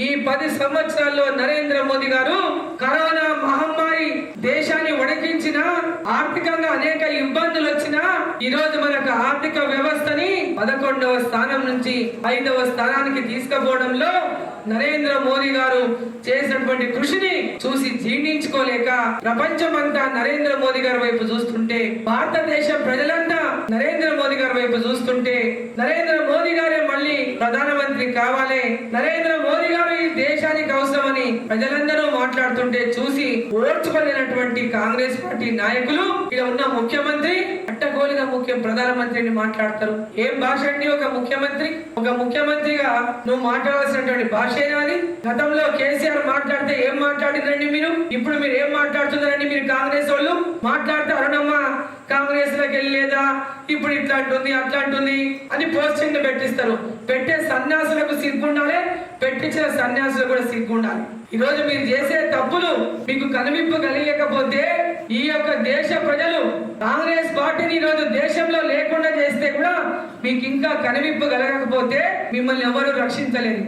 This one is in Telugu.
ఈ పది సంవత్సరాల్లో నరేంద్ర మోదీ గారు కరోనా మహమ్మారి దేశాన్ని వణికించిన ఆర్థికంగా అనేక ఇబ్బందులు వచ్చినా ఈ రోజు మనకు ఆర్థిక వ్యవస్థని పదకొండవ స్థానం నుంచి ఐదవ స్థానానికి తీసుకుపోవడంలో నరేంద్ర మోదీ గారు చేసినటువంటి కృషిని చూసి జీర్ణించుకోలేక ప్రపంచమంతా నరేంద్ర మోదీ గారి వైపు చూస్తుంటే భారతదేశ ప్రజలంతా నరేంద్ర మోదీ గారి వైపు చూస్తుంటే నరేంద్ర మోదీ ప్రధానమంత్రి కావాలి నరేంద్ర మోదీ గారు ఈ దేశానికి అవసరమని ప్రజలందరూ మాట్లాడుతుంటే చూసి ఓర్చుకోలేనటువంటి కాంగ్రెస్ పార్టీ నాయకులు ఇక్కడ ఉన్న ముఖ్యమంత్రి అట్టగోలుగా ముఖ్యం ప్రధానమంత్రిని మాట్లాడతారు. ఏం భాష అండి ఒక ముఖ్యమంత్రి? ఒక ముఖ్యమంత్రిగా నువ్వు మాట్లాడాల్సినటువంటి భాష అది? గతంలో కేసీఆర్ మాట్లాడితే ఏం మాట్లాడిందండి మీరు? ఇప్పుడు మీరు ఏం మాట్లాడుతున్నారండి మీరు కాంగ్రెస్ వాళ్ళు? మాట్లాడితే అరుణమ్మ కాంగ్రెస్లోకి వెళ్ళలేదా? ఇప్పుడు ఇట్లా అంటుంది అట్లా అంటుంది అని పోస్టింగ్ పెట్టిస్తారు. పెట్టించిన సన్యాసులు కూడా సిగ్గుండాలి. ఈరోజు మీరు చేసే తప్పులు మీకు కనువిప్పు కలిగకపోతే ఈ యొక్క దేశ ప్రజలు కాంగ్రెస్ పార్టీని ఈ రోజు దేశంలో లేకుండా చేస్తే కూడా మీకు ఇంకా కనువిప్పు కలగకపోతే మిమ్మల్ని ఎవరు రక్షించలేదు